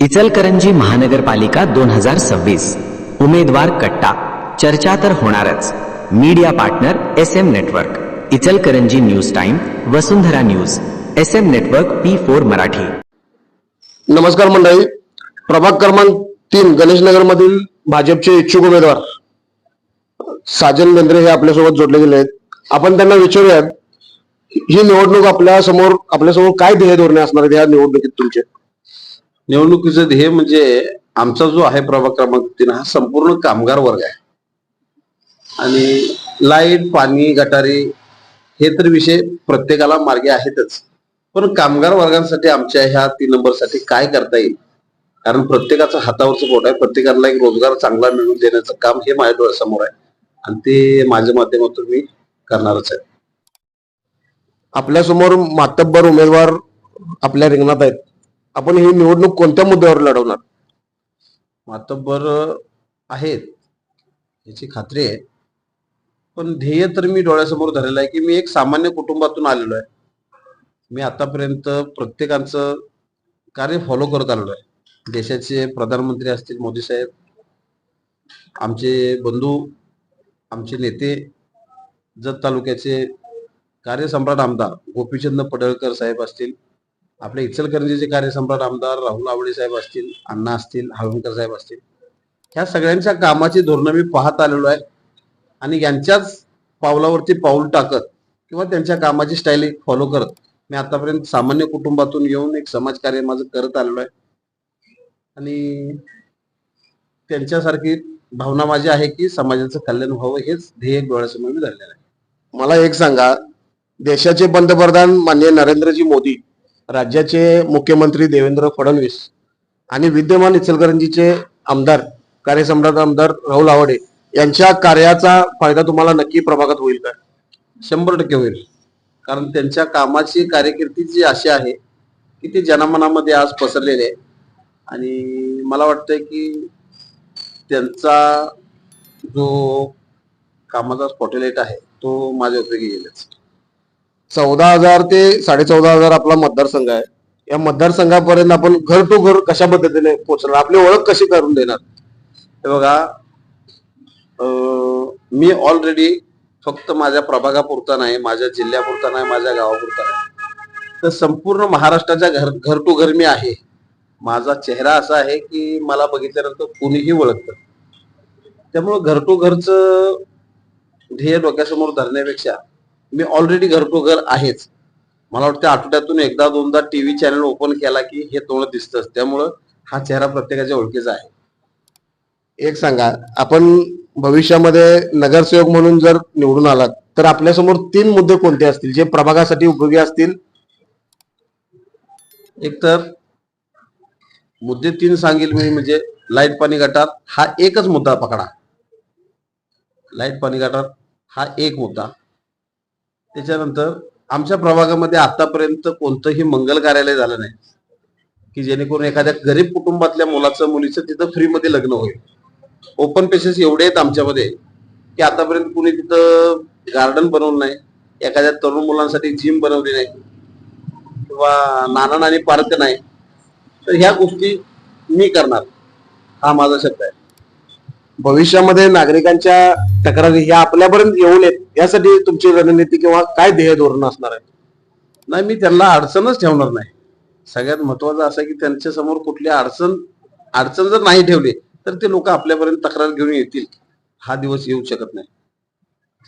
इचलकरंजी महानगरपालिका दोन हजार सव्वीस. उमेदवार कट्टा. चर्चा तर होणारच. Media partner S M network. Ichalkaranji news time Vasundhara news. S M network P four Marathi. नमस्कार मंडळी. प्रभाग क्रमांक तीन गणेशनगर मधील भाजपचे इच्छुक उमेदवार. साजन बेंद्रे हे आपल्यासोबत जोडले गेले आहेत. आपण त्यांना विचारूयात ही निवडणूक आपल्यासमोर आपल्यासमोर काय ध्येय धोरणे असणार आहेत या निवडणुकीत तुमचे? निवडणुकीचं ध्येय म्हणजे आमचा जो आहे प्रभाग क्रमांक तीन हा संपूर्ण कामगार वर्ग आहे. आणि लाइट पाणी गटारी हे तर विषय प्रत्येकाला मार्गे आहेतच. पण कामगार वर्गांसाठी आमच्या ह्या तीन नंबरसाठी काय करता येईल? कारण प्रत्येकाचं हातावरचं पोट आहे. प्रत्येकाला एक रोजगार चांगला मिळवून देण्याचं काम हे माझ्या डोळ्यासमोर आहे. आणि ते माझ्या माध्यमातून मी करणारच आहे. आपल्यासमोर मातब्बर उमेदवार आपल्या रिंगणात आहेत. आपण ही निवडणूक कोणत्या मुद्द्यावर लढवणार? मातब्बर आहेत याची खात्री आहे. पण ध्येय तर मी डोळ्यासमोर धरलेलं आहे की मी एक सामान्य कुटुंबातून आलेलो आहे. मी आतापर्यंत प्रत्येकांचं कार्य फॉलो करत आलेलो आहे. देशाचे प्रधानमंत्री असतील मोदी साहेब आमचे बंधू आमचे नेते जत तालुक्याचे कार्यसम्राट आमदार गोपीचंद पडळकर साहेब असतील आपले इचलकरंजीचे कार्यसम्राट आमदार राहुल आवडे साहेब असतील अण्णा असतील हळवणकर साहेब असतील ह्या सगळ्यांच्या कामाची धोरणं मी पाहत आलेलो आहे. आणि यांच्याच पावलावरती पाऊल टाकत किंवा त्यांच्या कामाची स्टाईल फॉलो करत मी आतापर्यंत सामान्य कुटुंबातून येऊन एक समाजकार्य माझं करत आलेलो आहे. आणि त्यांच्यासारखी भावना माझी आहे की समाजाचं कल्याण व्हावं हेच ध्येय डोळ्यासमोर मी धरलेलं आहे. मला एक सांगा देशाचे पंतप्रधान माननीय नरेंद्रजी मोदी राज्याचे मुख्यमंत्री देवेंद्र फडणवीस आणि विद्यमान इचलकरंजीचे आमदार कार्यसम्राट आमदार राहुल आवडे यांच्या कार्याचा फायदा तुम्हाला नक्की प्रभागात होईल का? शंभर टक्के होईल. कारण त्यांच्या कामाची कार्यकिर्दी जी अशी आहे की ती जनमनामध्ये आज पसरलेली आहे. आणि मला वाटतंय की त्यांचा जो कामाचा स्पॉटलाइट आहे तो माझ्या उपयोगी येईलच. चौदा हजार ते साडे चौदा हजार आपला मतदारसंघ आहे. या मतदारसंघापर्यंत आपण घर टू घर कशा पद्धतीने पोहोचणार आपली ओळख कशी करून देणार? हे बघा अं, मी ऑलरेडी फक्त माझ्या प्रभागापुरता नाही माझ्या जिल्ह्यापुरता नाही माझ्या गावापुरता नाही. तर संपूर्ण महाराष्ट्राच्या घर घर टू घर मी आहे. माझा चेहरा असा आहे की मला बघितल्यानंतर कुणीही ओळखतं त्यामुळं घर टू घरचं ध्येय डोक्यासमोर धरण्यापेक्षा मी ऑलरेडी घर घर आहेच. मला वाटतं आठवड्यातून एकदा दोनदा टीव्ही चॅनल ओपन केला की हे तोंड दिसतंच. त्यामुळं हा चेहरा प्रत्येकाच्या ओळखीचा आहे. एक सांगा आपण भविष्यामध्ये नगरसेवक म्हणून जर निवडून आलात तर आपल्यासमोर तीन मुद्दे कोणते असतील? जे प्रभागासाठी उपयोगी असतील? एक तर मुद्दे तीन सांगेल मी म्हणजे लाइट पाणी गटार हा एकच मुद्दा पकडा. लाइट पाणी गटार हा एक मुद्दा. त्याच्यानंतर आमच्या प्रभागामध्ये आतापर्यंत कोणतंही मंगल कार्यालय झालं नाही. की जेणेकरून एखाद्या गरीब कुटुंबातल्या मुलाचं मुलीचं तिथं फ्रीमध्ये लग्न होईल. ओपन पेसेस एवढे आहेत आमच्यामध्ये की आतापर्यंत कुणी तिथं गार्डन बनवलं नाही एखाद्या तरुण मुलांसाठी जिम बनवली नाही किंवा नाना नानी पार्क नाही. तर ह्या गोष्टी मी करणार. हा माझा शब्द आहे. भविष्यामध्ये नागरिकांच्या तक्रारी ह्या आपल्यापर्यंत येऊ नयेत यासाठी तुमची रणनीती किंवा काय ध्येय धोरण असणार आहे? नाही मी त्यांना अडचणच ठेवणार नाही. सगळ्यात महत्वाचं असं की त्यांच्यासमोर कुठली अडचण अडचण जर नाही ठेवली तर ते लोक आपल्यापर्यंत तक्रार घेऊन येतील. हा दिवस येऊ शकत नाही.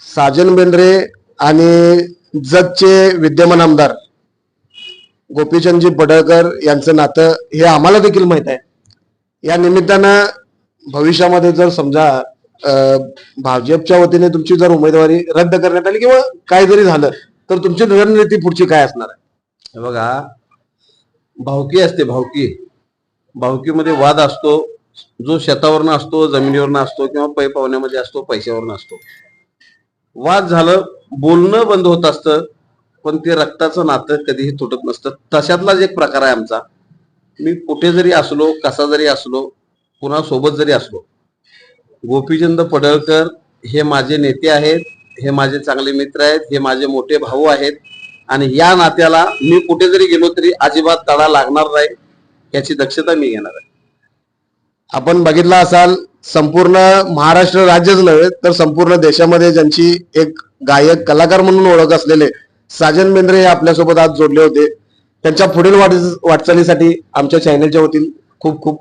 साजन बेंद्रे आणि जगचे विद्यमान आमदार गोपीचंदजी पडळकर यांचं नातं हे आम्हाला देखील माहीत आहे. या निमित्तानं भविष्यामध्ये जर समजा भाजपच्या वतीने तुमची जर उमेदवारी रद्द करण्यात आली किंवा काय जरी झालं तर तुमची रणनीती पुढची काय असणार आहे? बघा भावकी असते भावकी. भावकीमध्ये वाद असतो जो शेतावरनं असतो जमिनीवरनं असतो किंवा पै पाहुण्यामध्ये असतो पैशावरनं असतो. वाद झालं बोलणं बंद होत असतं पण ते रक्ताचं नातं कधीही तुटत नसतं. तशातलाच एक प्रकार आहे आमचा. मी कुठे जरी असलो कसा जरी असलो पुन्हा सोबत जरी असलो गोपीचंद पडळकर हे माझे नेते आहेत हे माझे चांगले मित्र आहेत हे माझे मोठे भाऊ आहेत आणि या नात्याला मी कुठे जरी गेलो तरी अजिबात तडा लागणार नाही याची दक्षता मी घेणार आहे. आपण बघितला असाल संपूर्ण महाराष्ट्र राज्यच नव्हे तर संपूर्ण देशामध्ये ज्यांची एक गायक कलाकार म्हणून ओळख असलेले साजन बेंद्रे हे आपल्यासोबत आज जोडले होते. त्यांच्या पुढील वाट वाटचालीसाठी आमच्या चॅनलच्या वतीने खूप खूप